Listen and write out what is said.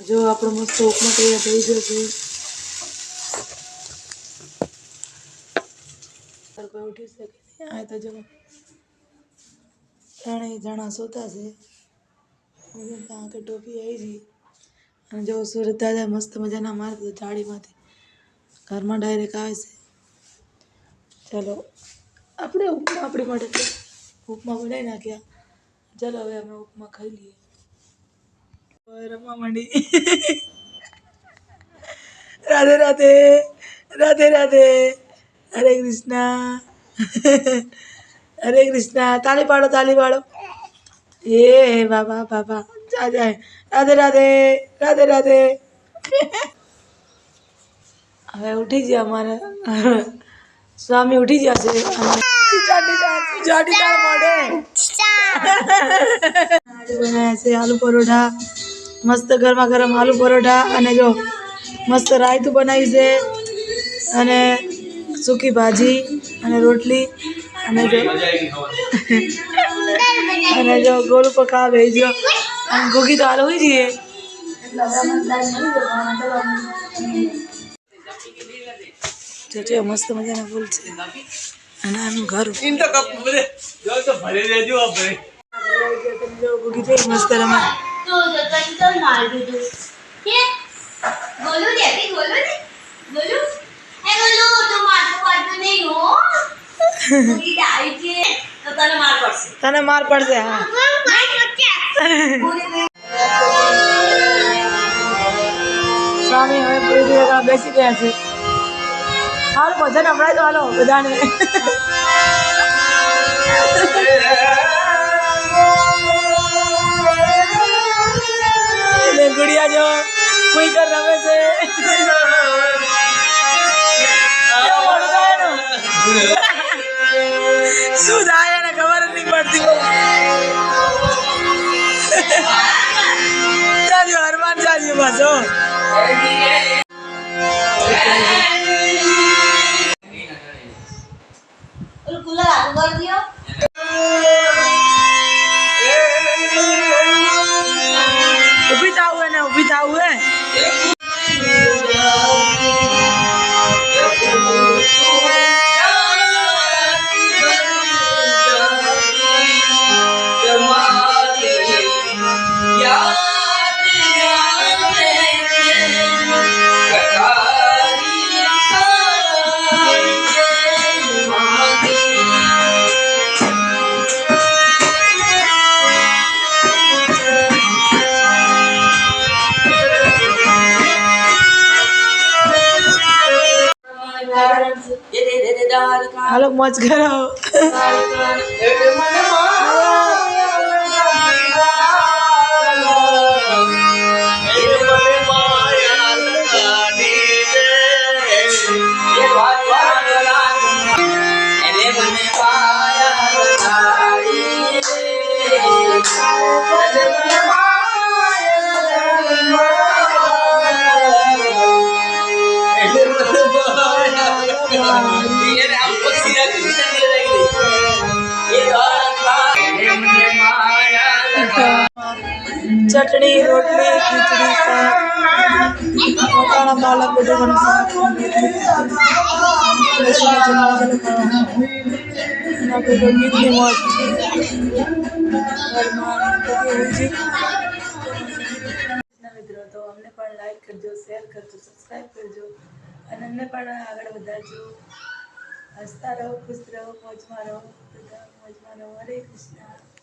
જો આપણો મસ્ત ઉપમા તૈયાર થઈ જશે ઉઠી શકે આ તો જો ત્રણેય જણા સોતા છે. હું ત્યાં કે ટોપી આવી ગઈ. અને જો સુરત દાદા મસ્ત મજાના મારે તો જાળીમાંથી ઘરમાં ડાયરેક્ટ આવે છે. ચાલો, આપણે ઉપમા આપણી માટે ઉપમા બનાવી નાખ્યા. ચાલો હવે અમે ઉપમા ખાઈ લઈએ. રમવા રાધે રાધે રાધે રાધે હરે કૃષ્ણ હરે કૃષ્ણ તાળી પાડો તાળી પાડો એ બાબા બાબા જા જાય રાધે રાધે રાધે રાધે હવે ઉઠી ગયા અમારે સ્વામી ઉઠી ગયા છે આલુ પરોઠા મસ્ત ગરમા ગરમ આલુ પરોઠા અને જો મસ્ત રાયતું બનાવ્યું છે. અને સૂકી ભાજી અને રોટલી અને જો અને જો ગોળ પકાવ બેસી અને ગોગી તો હાલ હોય જઈએ જો મસ્ત મજાના ફૂલ છે. અને આનું ઘર. મસ્ત રમે. તો માર દીધું. કે બોલું દે બી બોલું દે? બોલું? એ બોલું તો મારતો પડતો નહીં હો. પૂરી ડાઈ છે તો તને માર પડશે. તને માર પડશે હા. માર પડશે. સ્વામી હવે પૂરી બેસી ગયા છે. હાલ ભજન હમણાં તો હાલો બધાને. એટલે જો કોઈ કર રમે છે? શું થાય એને ખબર જ નહીં પડતી ચાલ્યો, હરમાન ચાલ્યો પાછો. કુલર આગળ દ્યો હાલો મોજ કરો. ચટણી રોટલી ખીચડી શાક વટાણા પાલક બટેકાનું શાક લસણ ચણા ખાવાનું અને આપણે તો ગીતની મોજ ઘરમાં બધી હોય છે. મિત્રો અમને પણ આગળ વધારજો. હસતા રહો, ખુશ રહો, મોજમાં રહો, બધા મોજમાં રહો. હરે કૃષ્ણ.